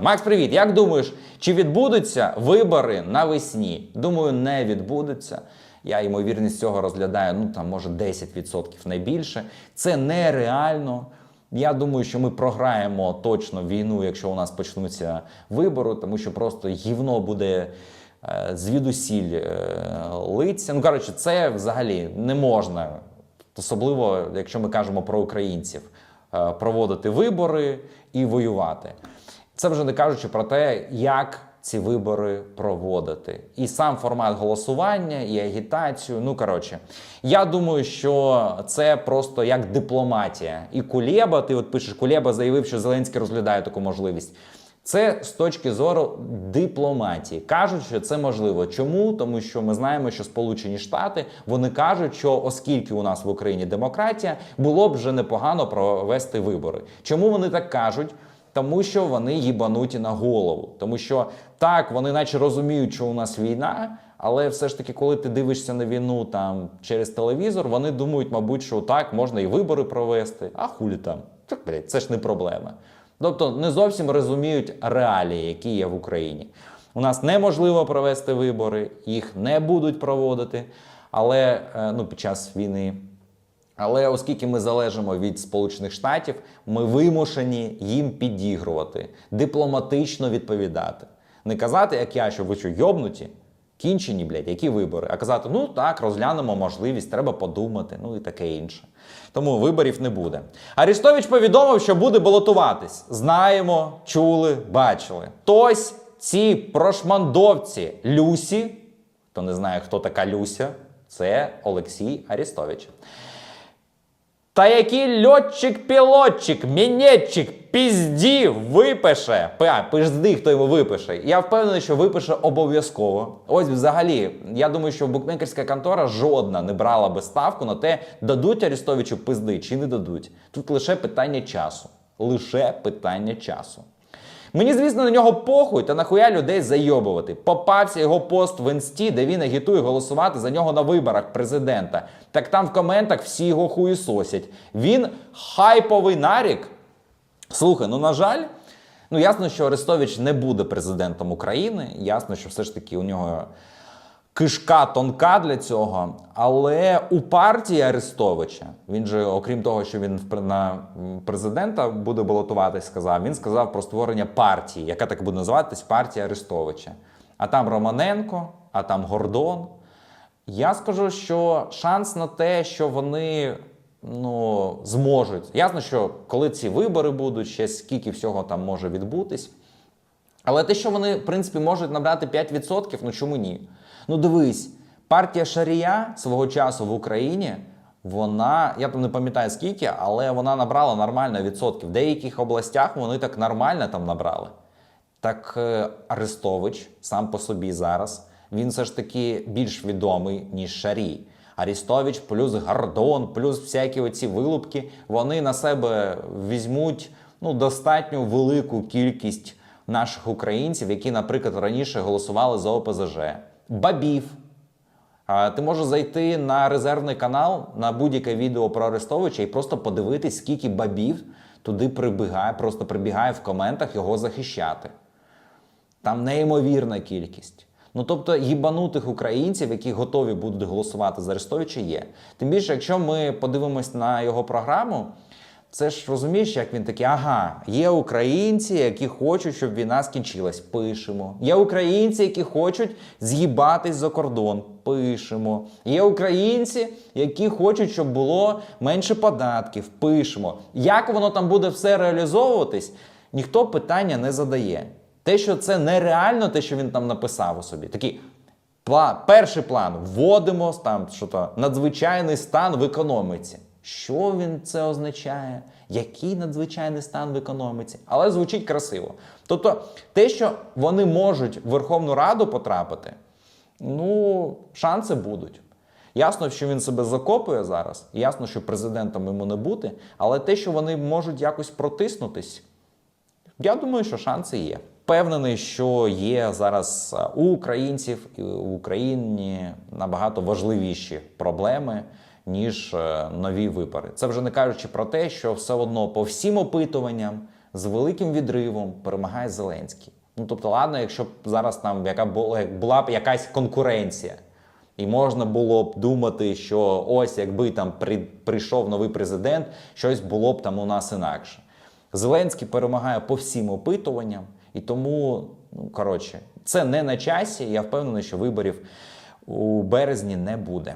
Макс, привіт! Як думаєш, чи відбудуться вибори навесні? Думаю, не відбудуться. Я ймовірність цього розглядаю, ну там може 10% найбільше. Це нереально. Я думаю, що ми програємо точно війну, якщо у нас почнуться вибори, тому що просто гівно буде е, звідусіль е, литься. Ну коротше, це взагалі не можна, особливо якщо ми кажемо про українців, е, проводити вибори і воювати. Це вже не кажучи про те, як ці вибори проводити. І сам формат голосування, і агітацію. Ну коротше, я думаю, що це просто як дипломатія. І Кулєба, ти от пишеш, Кулєба заявив, що Зеленський розглядає таку можливість. Це з точки зору дипломатії. Кажуть, що це можливо. Чому? Тому що ми знаємо, що Сполучені Штати вони кажуть, що оскільки у нас в Україні демократія, було б вже непогано провести вибори. Чому вони так кажуть? Тому що вони їбануті на голову. Тому що так, вони наче розуміють, що у нас війна, але все ж таки, коли ти дивишся на війну там через телевізор, вони думають, мабуть, що так можна і вибори провести. А хулі там? Це ж не проблема. Тобто не зовсім розуміють реалії, які є в Україні. У нас неможливо провести вибори, їх не будуть проводити, але е, ну, під час війни. Але оскільки ми залежимо від Сполучених Штатів, ми вимушені їм підігрувати, дипломатично відповідати. Не казати, як я, що ви що йобнуті, кінчені, блядь, які вибори, а казати, ну так, розглянемо можливість, треба подумати, ну і таке інше. Тому виборів не буде. Арістович повідомив, що буде балотуватись. Знаємо, чули, бачили. Тось ці прошмандовці Люсі, хто не знає, хто така Люся, це Олексій Арістович. Та який льотчик-пілотчик, мінетчик, пізді випише. Пизди, хто йому випише. Я впевнений, що випише обов'язково. Ось взагалі, я думаю, що букмекерська контора жодна не брала би ставку на те, дадуть Арістовичу пизди чи не дадуть. Тут лише питання часу. Лише питання часу. Мені, звісно, на нього похуй та нахуя людей зайобувати. Попався його пост в інсті, де він агітує голосувати за нього на виборах президента. Так там в коментах всі його хуїсосять. Він хайповий нарік. Слухай, ну на жаль, ну ясно, що Арестович не буде президентом України. Ясно, що все ж таки у нього кишка тонка для цього. Але у партії Арестовича, він же, окрім того, що він на президента буде балотуватись, сказав, він сказав про створення партії, яка так буде називатись партія Арестовича. А там Романенко, а там Гордон. Я скажу, що шанс на те, що вони ну, зможуть. Ясно, що коли ці вибори будуть, ще скільки всього там може відбутись. Але те, що вони, в принципі, можуть набрати 5%, ну чому ні? Ну дивись, партія Шарія свого часу в Україні, вона, я там не пам'ятаю скільки, але вона набрала нормально відсотків. В деяких областях вони так нормально там набрали. Так е, Арестович сам по собі зараз, він все ж таки більш відомий, ніж Шарій. Арестович плюс Гордон, плюс всякі оці вилупки, вони на себе візьмуть ну, достатньо велику кількість наших українців, які, наприклад, раніше голосували за ОПЗЖ. Бабів. Ти можеш зайти на резервний канал на будь-яке відео про Арестовича і просто подивитись, скільки бабів туди прибігає, просто прибігає в коментах його захищати. Там неймовірна кількість. Ну тобто їбанутих українців, які готові будуть голосувати за Арестовича, є. Тим більше, якщо ми подивимось на його програму, це ж розумієш, як він такий, ага, є українці, які хочуть, щоб війна скінчилась. Пишемо. Є українці, які хочуть з'їбатись за кордон. Пишемо. Є українці, які хочуть, щоб було менше податків. Пишемо. Як воно там буде все реалізовуватись, ніхто питання не задає. Те, що це нереально, те, що він там написав у собі. Такий перший план вводимо там що то надзвичайний стан в економіці. Що він це означає? Який надзвичайний стан в економіці? Але звучить красиво. Тобто, те, що вони можуть в Верховну Раду потрапити, ну, шанси будуть. Ясно, що він себе закопує зараз, ясно, що президентом йому не бути, але те, що вони можуть якось протиснутись, я думаю, що шанси є. Впевнений, що є зараз е, у українців і в Україні набагато важливіші проблеми, ніж е, нові вибори. Це вже не кажучи про те, що все одно по всім опитуванням з великим відривом перемагає Зеленський. Ну тобто, ладно, якщо б зараз там яка була, була б якась конкуренція. І можна було б думати, що ось якби там при, прийшов новий президент, щось було б там у нас інакше. Зеленський перемагає по всім опитуванням, і тому, ну коротше, це не на часі. Я впевнений, що виборів у березні не буде.